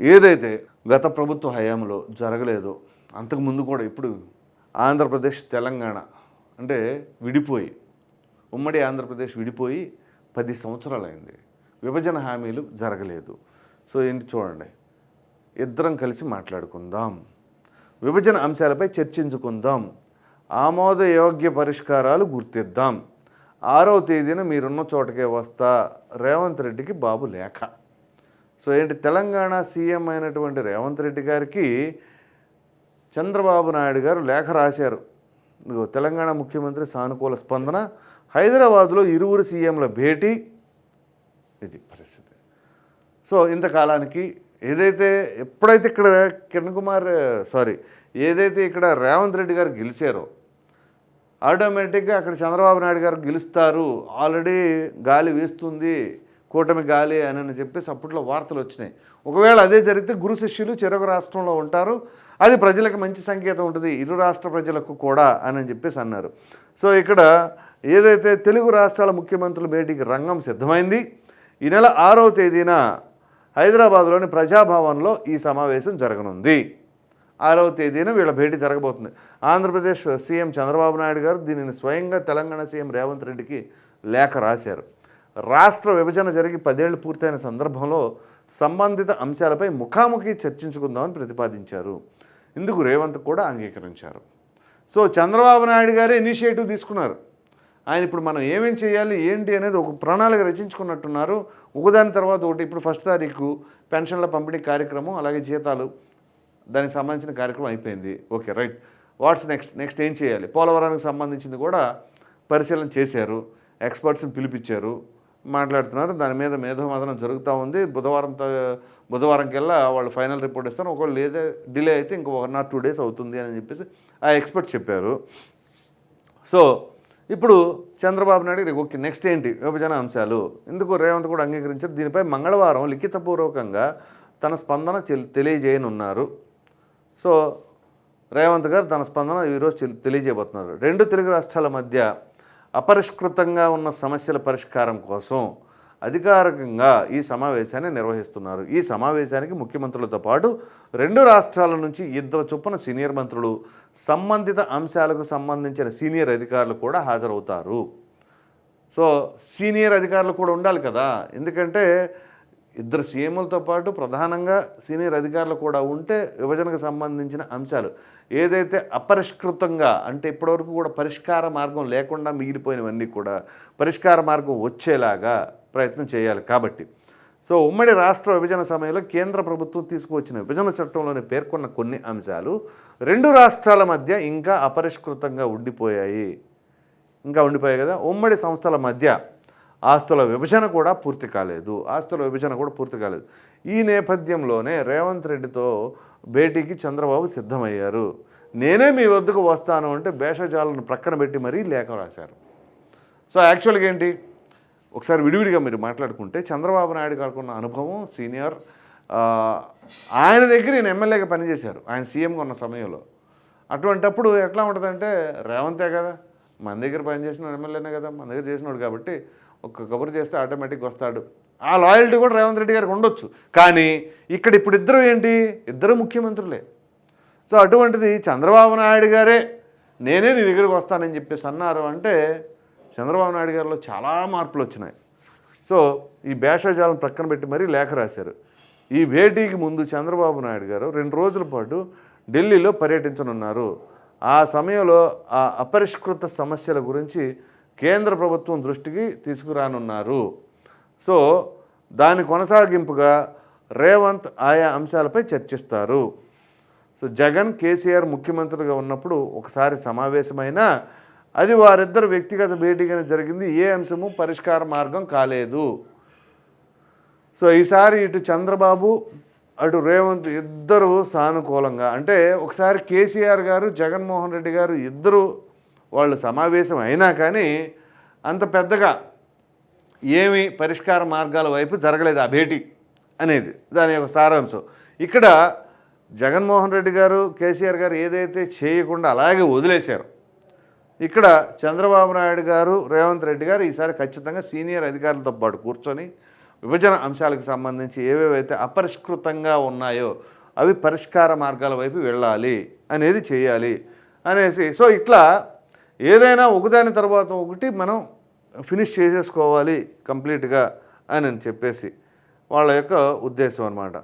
ఏదైతే గత ప్రభుత్వ హయాంలో జరగలేదో అంతకుముందు కూడా ఇప్పుడు ఆంధ్రప్రదేశ్ తెలంగాణ అంటే విడిపోయి ఉమ్మడి ఆంధ్రప్రదేశ్ విడిపోయి పది సంవత్సరాలైంది. విభజన హామీలు జరగలేదు. సో ఏంటి చూడండి. ఇద్దరం కలిసి మాట్లాడుకుందాం. విభజన అంశాలపై చర్చించుకుందాం. ఆమోదయోగ్య పరిష్కారాలు గుర్తిద్దాం. ఆరవ తేదీన మీరున్న చోటకే వస్తా. రేవంత్ రెడ్డికి బాబు లేఖ. సో ఏంటి తెలంగాణ సీఎం అయినటువంటి రేవంత్ రెడ్డి గారికి చంద్రబాబు నాయుడు గారు లేఖ రాశారు. తెలంగాణ ముఖ్యమంత్రి సానుకూల స్పందన హైదరాబాద్లో ఇరువురు సీఎంల భేటీ. ఇది పరిస్థితి. సో ఇంతకాలానికి ఏదైతే ఎప్పుడైతే ఇక్కడ కిరణ్ కుమార్ సారీ ఏదైతే ఇక్కడ రేవంత్ రెడ్డి గారు గెలిచారో ఆటోమేటిక్గా అక్కడ చంద్రబాబు నాయుడు గారు గెలుస్తారు. ఆల్రెడీ గాలి వీస్తుంది. కూటమి గాలి అని చెప్పేసి అప్పట్లో వార్తలు వచ్చినాయి. ఒకవేళ అదే జరిగితే గురు శిష్యులు చెరొక రాష్ట్రంలో ఉంటారు. అది ప్రజలకు మంచి సంకేతం ఉంటుంది. ఇరు రాష్ట్ర ప్రజలకు కూడా అని చెప్పేసి అన్నారు. సో ఇక్కడ ఏదైతే తెలుగు రాష్ట్రాల ముఖ్యమంత్రుల భేటీకి రంగం సిద్ధమైంది ఈ నెల ఆరవ తేదీన హైదరాబాద్లోని ప్రజాభవన్లో ఈ సమావేశం జరగనుంది. ఆరవ తేదీన వీళ్ళ భేటీ జరగబోతుంది. ఆంధ్రప్రదేశ్ సీఎం చంద్రబాబు నాయుడు గారు దీనిని స్వయంగా తెలంగాణ సీఎం రేవంత్ రెడ్డికి లేఖ రాశారు. రాష్ట్ర విభజన జరిగి పదేళ్ళు పూర్తయిన సందర్భంలో సంబంధిత అంశాలపై ముఖాముఖి చర్చించుకుందామని ప్రతిపాదించారు. ఇందుకు రేవంత్ కూడా అంగీకరించారు. సో చంద్రబాబు నాయుడు గారే ఇనిషియేటివ్ తీసుకున్నారు. ఆయన ఇప్పుడు మనం ఏమేం చేయాలి ఏంటి అనేది ఒక ప్రణాళిక రచించుకున్నట్టున్నారు. ఒకదాని తర్వాత ఒకటి ఇప్పుడు ఫస్ట్ తారీఖు పెన్షన్ల పంపిణీ కార్యక్రమం అలాగే జీతాలు దానికి సంబంధించిన కార్యక్రమం అయిపోయింది. Okay right. What's next next ఏం చేయాలి? పోలవరానికి సంబంధించింది కూడా పరిశీలన చేశారు. ఎక్స్పర్ట్స్ని పిలిపించారు. మాట్లాడుతున్నారు. దాని మీద మేధోమదనం జరుగుతూ ఉంది. బుధవారం త- బుధవారం కల్లా వాళ్ళు ఫైనల్ రిపోర్ట్ ఇస్తారు. ఒకవేళ లేదా డిలే అయితే ఇంకో వన్ ఆర్ టూ డేస్ అవుతుంది అని చెప్పేసి ఆ ఎక్స్పర్ట్స్ చెప్పారు. సో ఇప్పుడు చంద్రబాబు నాయుడు ఓకే నెక్స్ట్ ఏంటి? విభజన అంశాలు. ఎందుకు రేవంత్ కూడా అంగీకరించారు. దీనిపై మంగళవారం లిఖితపూర్వకంగా తన స్పందన తెలియజేయనున్నారు. సో రేవంత్ గారు తన స్పందన ఈరోజు తెలియజేయబోతున్నారు. రెండు తెలుగు రాష్ట్రాల మధ్య అపరిష్కృతంగా ఉన్న సమస్యల పరిష్కారం కోసం అధికారికంగా ఈ సమావేశాన్ని నిర్వహిస్తున్నారు. ఈ సమావేశానికి ముఖ్యమంత్రులతో పాటు రెండు రాష్ట్రాల నుంచి ఇద్దరు చొప్పున సీనియర్ మంత్రులు సంబంధిత అంశాలకు సంబంధించిన సీనియర్ అధికారులు కూడా హాజరవుతారు. సో సీనియర్ అధికారులు కూడా ఉండాలి కదా. ఎందుకంటే ఇద్దరు సీఎంలతో పాటు ప్రధానంగా సీనియర్ అధికారులు కూడా ఉంటే విభజనకు సంబంధించిన అంశాలు ఏదైతే అపరిష్కృతంగా అంటే ఇప్పటివరకు కూడా పరిష్కార మార్గం లేకుండా మిగిలిపోయినవన్నీ కూడా పరిష్కార మార్గం వచ్చేలాగా ప్రయత్నం చేయాలి కాబట్టి. సో ఉమ్మడి రాష్ట్ర విభజన సమయంలో కేంద్ర ప్రభుత్వం తీసుకువచ్చిన విభజన చట్టంలోని పేర్కొన్న కొన్ని అంశాలు. రెండు రాష్ట్రాల మధ్య ఇంకా అపరిష్కృతంగా ఉండిపోయాయి. ఇంకా ఉండిపోయాయి కదా? ఉమ్మడి సంస్థల మధ్య ఆస్తుల విభజన కూడా పూర్తి కాలేదు. ఆస్తుల విభజన కూడా పూర్తి కాలేదు. ఈ నేపథ్యంలోనే రేవంత్ రెడ్డితో భేటీకి చంద్రబాబు సిద్ధమయ్యారు. నేనే మీ వద్దకు వస్తాను అంటే భేషజాలను ప్రక్కన పెట్టి మరీ లేఖ రాశారు. సో యాక్చువల్గా ఏంటి? ఒకసారి విడివిడిగా మీరు మాట్లాడుకుంటే చంద్రబాబు నాయుడు గారికి ఉన్న అనుభవం సీనియర్ ఆయన దగ్గర ఈయన ఎమ్మెల్యేగా పనిచేశారు. ఆయన సీఎంగా ఉన్న సమయంలో. అటువంటప్పుడు ఎట్లా ఉంటుందంటే రేవంతే కదా మన దగ్గర పనిచేసిన ఎమ్మెల్యేనే కదా మన దగ్గర చేసినాడు కాబట్టి ఒక్క కబురు చేస్తే ఆటోమేటిక్గా వస్తాడు. ఆ లాయల్టీ కూడా రేవంత్ రెడ్డి గారికి ఉండొచ్చు. కానీ ఇక్కడ ఇప్పుడు ఇద్దరు ఏంటి? ఇద్దరు ముఖ్యమంత్రులే. సో అటువంటిది చంద్రబాబు నాయుడు గారే నేనే నీ దగ్గరికి వస్తానని చెప్పేసి అన్నారు అంటే చంద్రబాబు నాయుడు గారిలో చాలా మార్పులు వచ్చినాయి. సో ఈ భేషజాలం ప్రక్కన పెట్టి మరీ లేఖ రాశారు. ఈ భేటీకి ముందు చంద్రబాబు నాయుడు గారు రెండు రోజుల పాటు ఢిల్లీలో పర్యటించనున్నారు. ఆ సమయంలో ఆ అపరిష్కృత సమస్యల గురించి కేంద్ర ప్రభుత్వం దృష్టికి తీసుకురానున్నారు. సో దాని కొనసాగింపుగా రేవంత్ ఆయా అంశాలపై చర్చిస్తారు. సో జగన్ కేసీఆర్ ముఖ్యమంత్రిగా ఉన్నప్పుడు ఒకసారి సమావేశమైనా అది వారిద్దరు వ్యక్తిగత భేటీగా జరిగింది. ఏ అంశము పరిష్కార మార్గం కాలేదు. సో ఈసారి ఇటు చంద్రబాబు అటు రేవంత్ ఇద్దరు సానుకూలంగా అంటే ఒకసారి కేసీఆర్ గారు జగన్మోహన్ రెడ్డి గారు ఇద్దరు వాళ్ళు సమావేశం అయినా కానీ అంత పెద్దగా ఏమి పరిష్కార మార్గాల వైపు జరగలేదు ఆ భేటీ అనేది. దాని యొక్క సారాంశం. ఇక్కడ జగన్మోహన్ రెడ్డి గారు కేసీఆర్ గారు ఏదైతే చేయకుండా అలాగే వదిలేశారు ఇక్కడ చంద్రబాబు నాయుడు గారు రేవంత్ రెడ్డి గారు ఈసారి ఖచ్చితంగా సీనియర్ అధికారులతో పాటు కూర్చొని విభజన అంశాలకు సంబంధించి ఏవేవైతే అపరిష్కృతంగా ఉన్నాయో అవి పరిష్కార మార్గాల వైపు వెళ్ళాలి అనేది చేయాలి అనేసి. సో ఇట్లా ఏదైనా ఒకదాని తర్వాత ఒకటి మనం ఫినిష్ చేసేసుకోవాలి కంప్లీట్గా అని చెప్పేసి వాళ్ళ యొక్క ఉద్దేశం అన్నమాట.